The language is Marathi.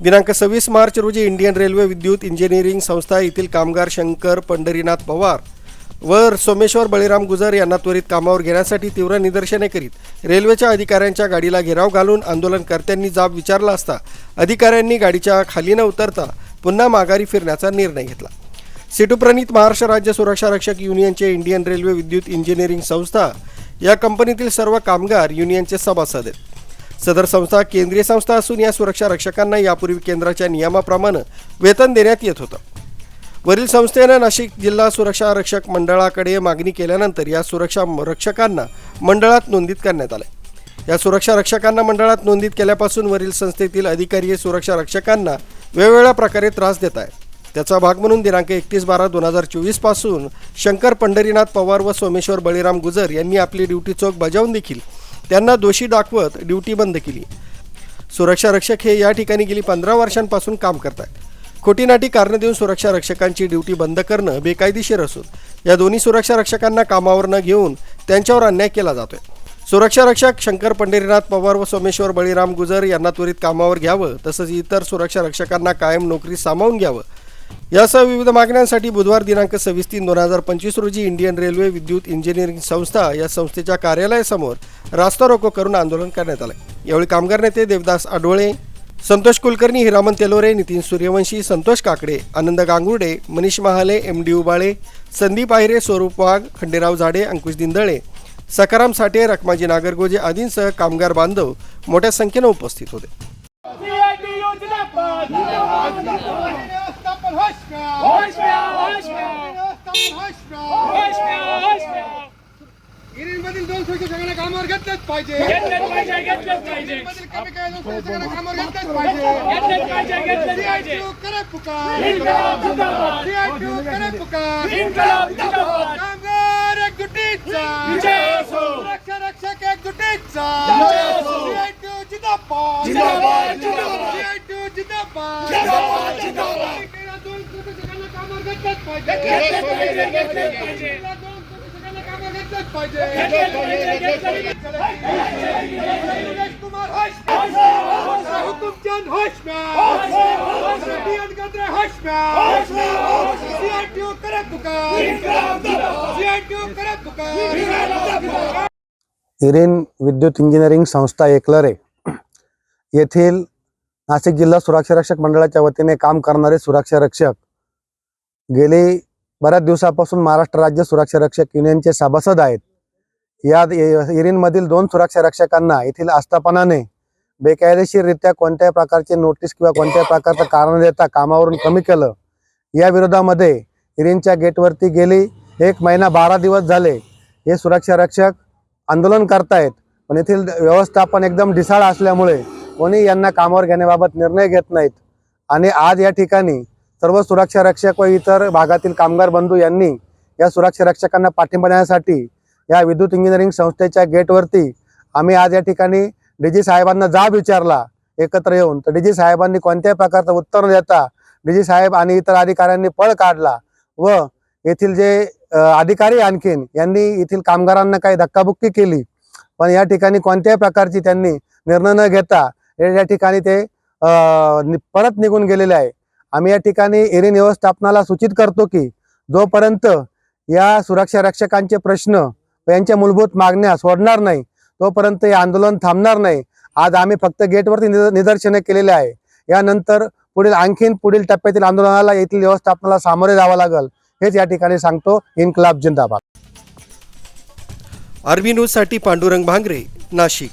दिनांक सव्वीस मार्च रोजी इंडियन रेल्वे विद्युत इंजिनिअरिंग संस्था येथील कामगार शंकर पंढरीनाथ पवार व सोमेश्वर बळीराम गुजर यांना त्वरित कामावर घेण्यासाठी तीव्र निदर्शने करीत रेल्वेच्या अधिकाऱ्यांच्या गाडीला घेराव घालून आंदोलनकर्त्यांनी जाब विचारला असता अधिकाऱ्यांनी गाडीच्या खाली न उतरता पुन्हा माघारी फिरण्याचा निर्णय घेतला. सिटूप्रणित महाराष्ट्र राज्य सुरक्षा रक्षक युनियनचे इंडियन रेल्वे विद्युत इंजिनिअरिंग संस्था या कंपनीतील सर्व कामगार युनियनचे सभासद आहेत. सदर संस्था केंद्रीय संस्था असून या सुरक्षा रक्षकांना यापूर्वी केंद्राच्या नियमाप्रमाणे वेतन देण्यात येत होतं. वरील संस्थेनं नाशिक जिल्हा सुरक्षा रक्षक मंडळाकडे मागणी केल्यानंतर या सुरक्षा रक्षकांना मंडळात नोंदीत करण्यात आलं या सुरक्षा रक्षकांना मंडळात नोंदीत केल्यापासून वरील संस्थेतील अधिकारी सुरक्षा रक्षकांना वेगवेगळ्या प्रकारे त्रास देत आहेत. त्याचा भाग म्हणून दिनांक एकतीस बारा दोन हजार चोवीसपासून शंकर पंढरीनाथ पवार व सोमेश्वर बळीराम गुजर यांनी आपली ड्युटी चोख बजावून देखील त्यांना दोषी दाखवत ड्युटी बंद केली. सुरक्षा रक्षक हे या ठिकाणी गेली पंधरा वर्षांपासून काम करतात खोटीनाटी कारणं देऊन सुरक्षा रक्षकांची ड्युटी बंद करणं बेकायदेशीर असून या दोन्ही सुरक्षा रक्षकांना कामावर न घेऊन त्यांच्यावर अन्याय केला जातोय. सुरक्षा रक्षक शंकर पंढरीनाथ पवार व सोमेश्वर बळीराम गुजर यांना त्वरित कामावर घ्यावं तसंच इतर सुरक्षा रक्षकांना कायम नोकरी सामावून घ्यावं. यासह विविध मागण्यांसाठी बुधवार दिनांक सव्वीस तीन दोन हजार पंचवीस रोजी इंडियन रेल्वे विद्युत इंजिनिअरिंग संस्था या संस्थेच्या कार्यालयासमोर रास्ता रोको करून आंदोलन करण्यात आलं यावेळी कामगार नेते देवदास आडोळे संतोष कुलकर्णी हिरामन तेलोरे नितीन सूर्यवंशी संतोष काकडे आनंद गांगुर्डे मनीष महाले एम डी उबाळे संदीप आहिरे स्वरूप वाघ खंडेराव झाडे अंकुश दिंदळे सकाराम साठे रखमाजी नागरगोजे आदींसह कामगार बांधव मोठ्या संख्येनं उपस्थित होते आओ। होश में आओ, होश में आओ। व्यवस्थापन होश में आओ। होश में आओ, होश में आओ. गिरीमधील दोन सुरक्षा सगळ्यांना कामावर घेतलंच पाहिजे. घेतलंच पाहिजे, घेतलंच पाहिजे. गिरीमधील कमी काय दोन सुरक्षा सगळ्यांना कामावर घेतलंच पाहिजे. घेतलंच पाहिजे, घेतलंच पाहिजे. CITU करे पुकार. इन्कलाब जिंदाबाद. CITU करे पुकार. इन्कलाब जिंदाबाद. कामगार एकजुटीचा. सुरक्षा रक्षक एकजुटीचा जिंदाबाद. दोन सगळ्यांना कामावर घेतलंच पाहिजे. हुकुमचंद होश में सीएन गद्रे होश में सीआईटीयू करे पुकार सीआईटीयू करे पुकार इरेन विद्युत इंजिनिअरिंग संस्था एकलरे येथील नाशिक जिल्हा सुरक्षा रक्षक मंडळाच्या वतीने काम करणारे सुरक्षा रक्षक गेली बऱ्याच दिवसापासून महाराष्ट्र राज्य सुरक्षा रक्षक युनियनचे सभासद आहेत. या इरीनमधील दोन सुरक्षा रक्षकांना येथील आस्थापनाने बेकायदेशीररित्या कोणत्याही प्रकारचे नोटीस किंवा कोणत्याही प्रकारचं कारण देता कामावरून कमी केलं. या विरोधामध्ये इरीनच्या गेटवरती गेली. एक महिना बारा दिवस झाले. हे सुरक्षा रक्षक आंदोलन करतायत. पण येथील व्यवस्थापन एकदम ढिसाळ असल्यामुळे कोणी यांना कामावर घेण्याबाबत निर्णय घेत नाहीत. आणि आज या ठिकाणी सर्व सुरक्षा रक्षक व इतर भागातील कामगार बंधू यांनी या सुरक्षा रक्षकांना पाठिंबा देण्यासाठी या विद्युत इंजिनिअरिंग संस्थेच्या गेटवरती आम्ही आज या ठिकाणी डीजी साहेबांना जाब विचारला एकत्र येऊन. तर डीजी साहेबांनी कोणत्याही प्रकारचं उत्तर न देता डीजी साहेब आणि इतर अधिकाऱ्यांनी पळ काढला व येथील जे अधिकारी आणखीन यांनी येथील कामगारांना काही धक्काबुक्की केली. पण या ठिकाणी कोणत्याही प्रकारची त्यांनी निर्णय न घेता या ठिकाणी ते नि- परत निघून गेलेले आहे. आम्ही या ठिकाणी एरिन व्यवस्थापनाला सूचित करतो की जोपर्यंत या सुरक्षा रक्षकांचे प्रश्न व यांच्या मूलभूत मागण्या सोडणार नाही तोपर्यंत हे आंदोलन थांबणार नाही. आज आम्ही फक्त गेटवरती निदर्शने केलेले आहे. यानंतर पुढील आणखीन पुढील टप्प्यातील आंदोलनाला येथील व्यवस्थापनाला सामोरे जावं लागेल हेच या ठिकाणी सांगतो इनकलाब जिंदाबाद. आरबी न्यूजसाठी पांडुरंग भांगरे नाशिक.